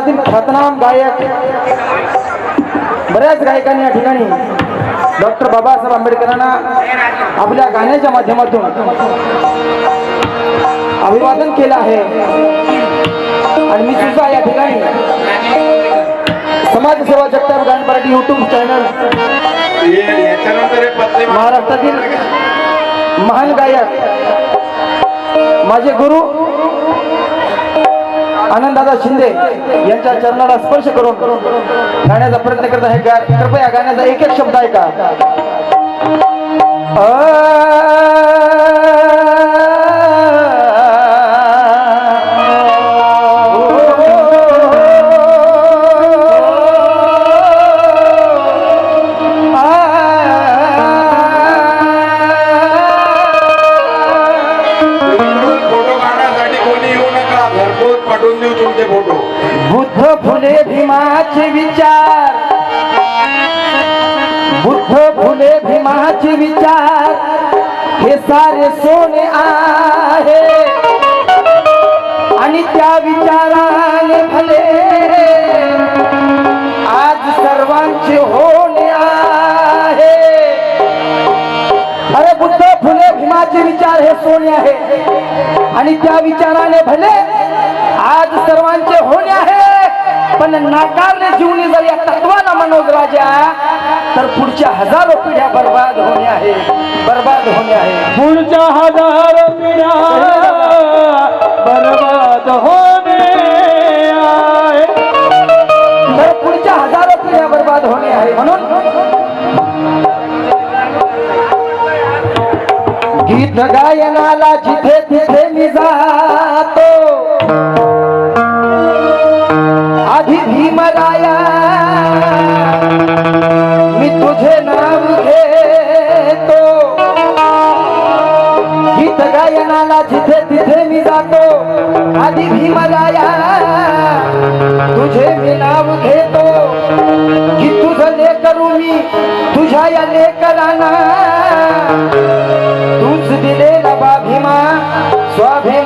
महाराष्ट्रातील ख्यातनाम गायक बऱ्याच गायकांनी या ठिकाणी डॉक्टर बाबासाहेब आंबेडकरांना आपल्या गाण्याच्या माध्यमातून अभिवादन केलं आहे. आणि मी सुद्धा या ठिकाणी समाजसेवा जगताप गाण पार्टी युट्यूब चॅनल महाराष्ट्रातील महान गायक माझे गुरु आनंददादा शिंदे यांच्या चरणाला स्पर्श करून गाण्याचा प्रयत्न करत आहे कृपया गाण्याचा एक एक शब्द ऐका. त्या विचाराने भले. आज सर्वांचे होणे आहे. अरे बुद्ध फुले भीमाचे विचार हे सोने आहे. आणि त्या विचाराने भले आज सर्वांचे होणे आहे. पण नाकारले जीवनी जर या तत्वाला मनोज राजा तर पुढच्या हजारो पिढ्या बर्बाद होणे आहे. बर्बाद होणे आहे. पुढच्या हजारो पिढ्या गीत गायनाला जिथे तिथे मी जातो. आधी भीमराया मी तुझे नाव घेतो. गीत गायनाला जिथे तिथे मी जातो. आधी भीमराया तुझे मी नाव घेतो. की तुझं लेकरू मी तुझ्या या लेकरांना दिलेला बाभिमा स्वाभे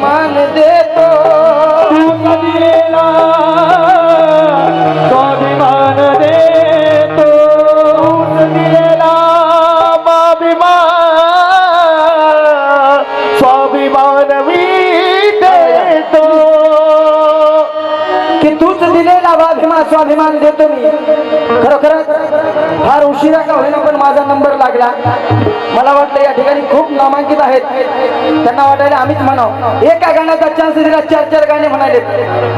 की तूच दिलेला बाभिमा स्वाभिमान देतो मी. खरोखरच फार उशिरा का होईना पण माझा नंबर लागला. मला वाटलं या ठिकाणी खूप नामांकित आहेत. त्यांना वाटायला आम्हीच म्हणाव. एका गाण्याचा चान्स दिला चार चार गाणे म्हणाले.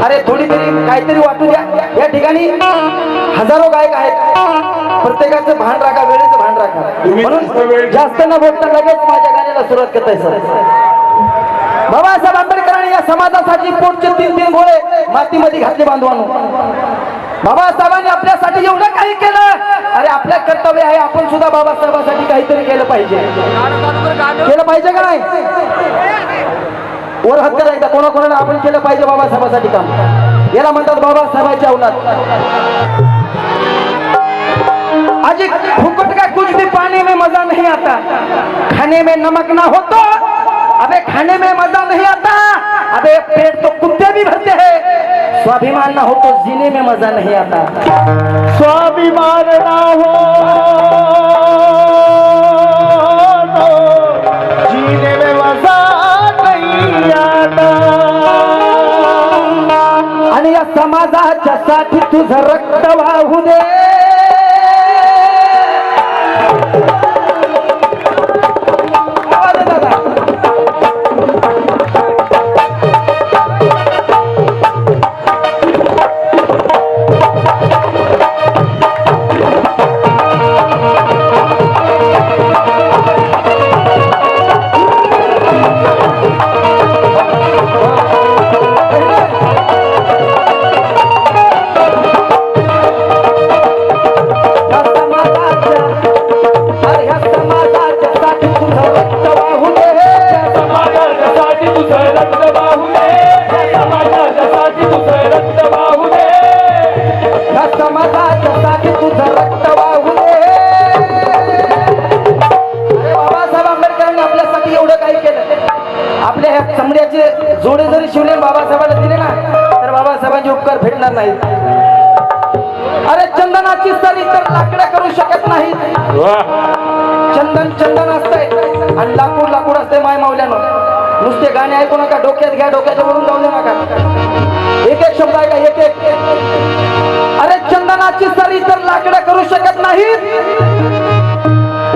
अरे थोडी तरी काहीतरी वाटू द्या. या ठिकाणी हजारो गायक आहेत. प्रत्येकाचं भान राखा वेळेचं भान राखा. म्हणून जास्त न बोलता लगेच माझ्या गाण्याला सुरुवात करताय सर. बाबासाहेब आंबेडकरांनी या समाजासाठी पोटचे तीन तीन गोळे मातीमध्ये घातले बांधवानो. बाबासाहेबांनी आपल्यासाठी एवढं काही केलं. अरे आपल्या कर्तव्य आहे आपण सुद्धा बाबासाहेबांसाठी काहीतरी केलं पाहिजे. केलं पाहिजे का नाही? वर हक्क करा एकदा कोणाकोणाला आपण केलं पाहिजे बाबासाहेबांसाठी काम. याला म्हणतात बाबासाहेबांच्या अवनात आज फुकट का कुछ भी पाने में मजा नहीं आता. खाने में नमक ना हो तो अबे खाने में मजा नहीं आता. अबे पेट तो कुत्ते भी भरते हैं। स्वाभिमान ना हो तो जीने में मजा नहीं आता। स्वाभिमान ना हो जीने में मजा नहीं आता। आणि या समाजाच्या साठी तुझं रक्त वाहू दे। चंदन चंदन असतंय. आणि लाकूड लाकूड असतंय माय मावल्यानं नुसते गाणे ऐकू नका डोक्यात घ्या डोक्याच्या वरून जाऊ नका एक एक शब्द ऐका एक एक. अरे चंदनाची सरी तर लाकडं करू शकत नाही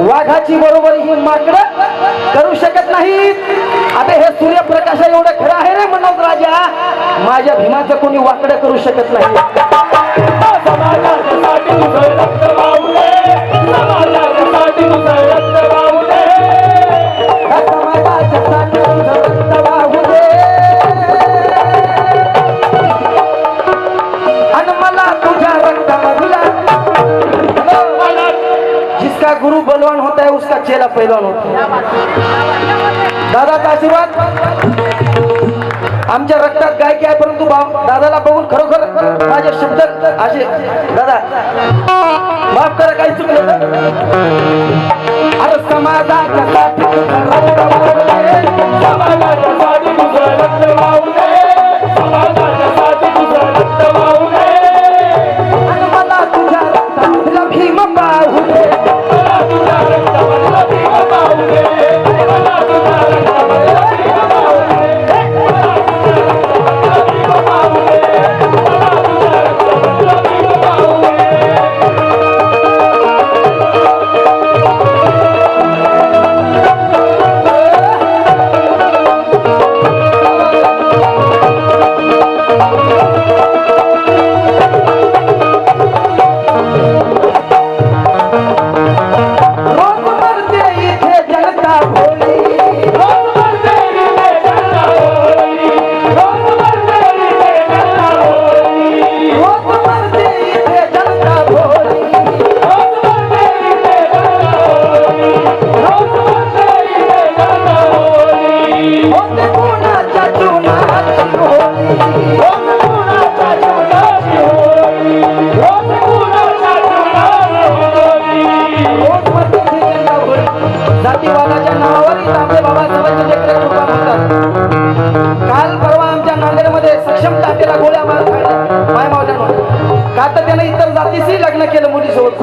वाघाची बरोबर ही माकडं करू शकत नाही अबे हे सूर्यप्रकाश एवढं खरं आहे रे मनोज राजा. माझ्या भीमाचं कोणी वाकडं करू शकत नाही. आमच्या रक्तात गायकी आहे परंतु दादाला बघून खरोखर माझे शब्द असे दादा माफ करा काही चुकलं अरे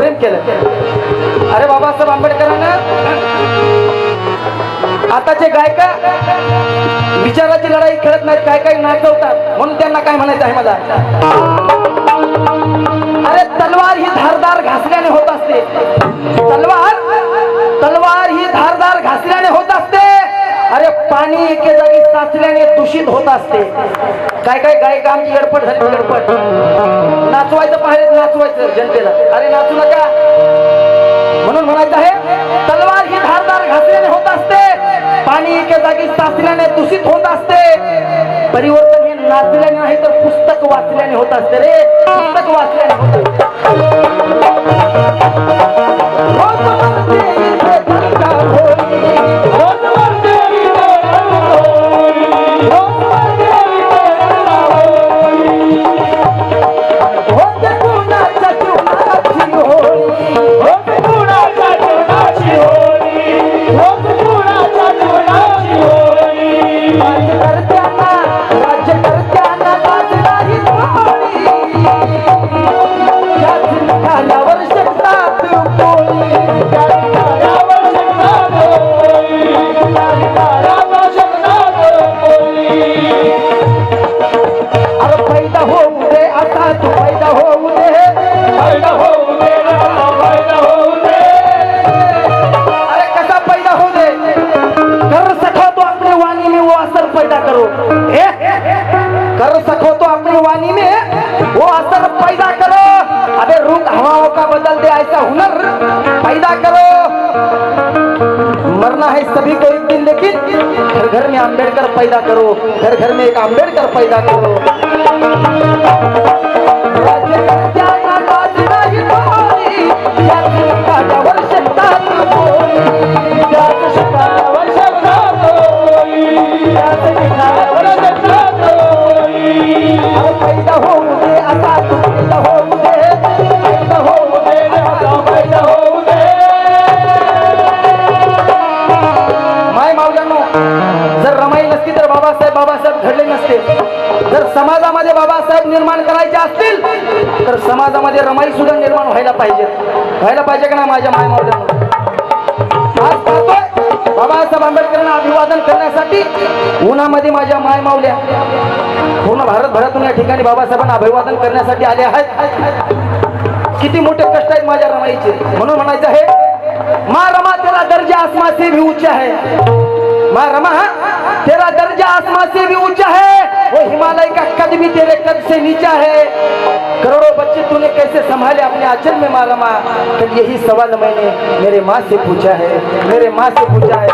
प्रेम केलं. अरे बाबासाहेब आंबेडकरांना आताचे गायका विचाराची लढाई खेळत नाहीत काय काय नाचवतात म्हणून त्यांना काय म्हणायचं आहे मला? अरे तलवार ही धारदार घासल्याने होत असते. तलवार तलवार ही धारदार घासल्याने होत असते. अरे पाणी एके जागी साचल्याने दूषित होत असते. काय काय गायका आमची गडपड झाली गडपड. नाचवायचं पाहिजे नाचवायचं जनतेला. अरे नाचू नका. म्हणून म्हणायचं आहे तलवार ही धारदार घासल्याने होत असते. पाणी एका जागी साचल्याने दूषित होत असते. परिवर्तन हे नाचल्याने नाही तर पुस्तक वाचल्याने होत असते रे. पुस्तक वाचल्याने होत असते. हो घर पैदा करो. घर घर में एक अम्बेडकर पैदा करो. तर समाजामध्ये रमाई सुद्धा निर्माण व्हायला पाहिजे. व्हायला पाहिजे का ना माझ्या मायमावल्यामुळे आज पाहतोय बाबासाहेब आंबेडकरांना अभिवादन करण्यासाठी उन्हामध्ये माझ्या माय मावल्या पूर्ण भारतभरातून या ठिकाणी बाबासाहेबांना अभिवादन करण्यासाठी आले आहेत. किती मोठे कष्ट आहेत माझ्या रमाईचे. म्हणून म्हणायचं आहे मा रमा तेरा दर्जा आसमा से भी ऊंचा है मा रमा तेरा दर्जा आसमा से भी ऊंचा है वो हिमालय का कद भी तेरे कद से नीचा है. संभाले अपने आंचल में माँ रमा तो यही सवाल मैंने मेरे माँ से पूछा है मेरे माँ से पूछा है।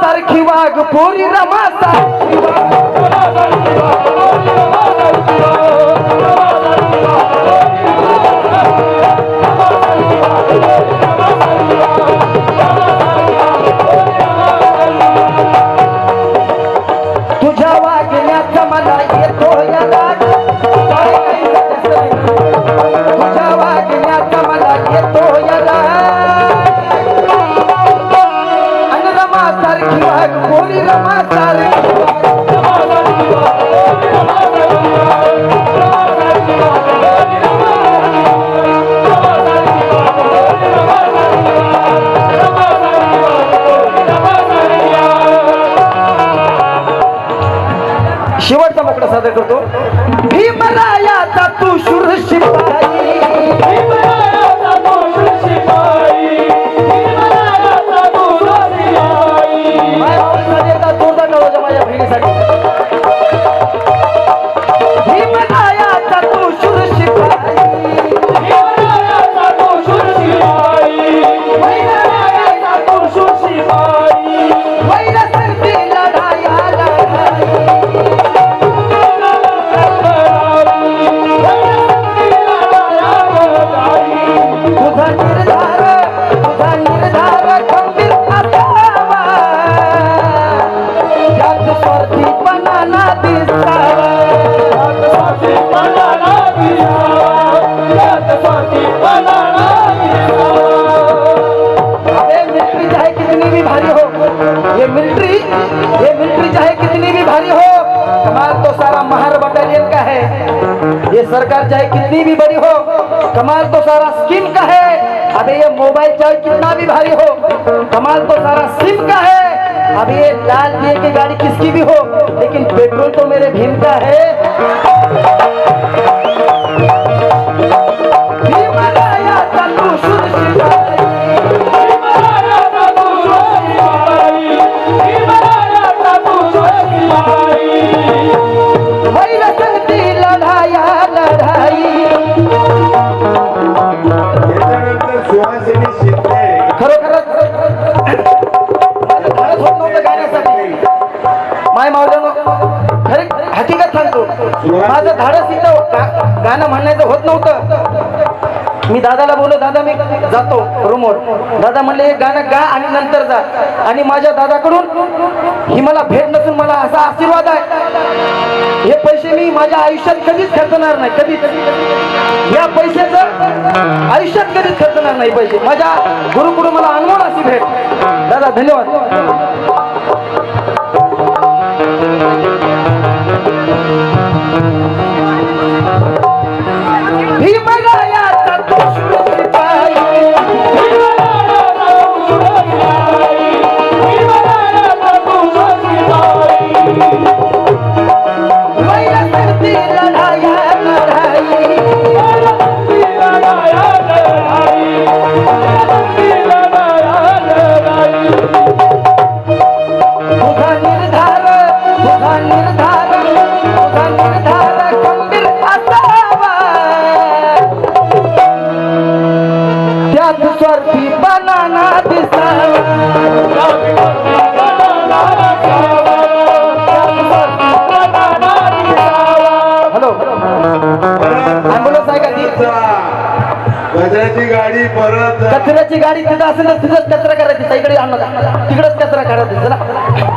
सारखी वाघ माय मावल्यांसाठी कितनी भी बड़ी हो, कमाल तो सारा स्किन का है। अभी ये मोबाइल चाहे कितना भी भारी हो, कमाल तो सारा सिम का है। अभी ये लाल दिए की गाड़ी किसकी भी हो, लेकिन पेट्रोल तो मेरे भीम का है। खरे हकीकत सांगतो. माझं धाडस इथं गाणं म्हणण्याचं होत नव्हतं. मी दादाला बोललो दादा मी जातो रूमवर. दादा म्हणले हे गाणं गा आणि नंतर जा. आणि माझ्या दादाकडून ही मला भेट नसून मला असा आशीर्वाद आहे. हे पैसे मी माझ्या आयुष्यात कधीच खर्चणार नाही कधीच. या पैशाचं आयुष्यात कधीच खर्चणार नाही पैसे. माझ्या गुरुकडून मला अनमोल अशी भेट. दादा धन्यवाद. गजराची गाडी परत कचऱ्याची गाडी तिथं असेल तिथंच कचरा करायची. इकडे आणू नका तिकडेच कचरा काढायचा. चला.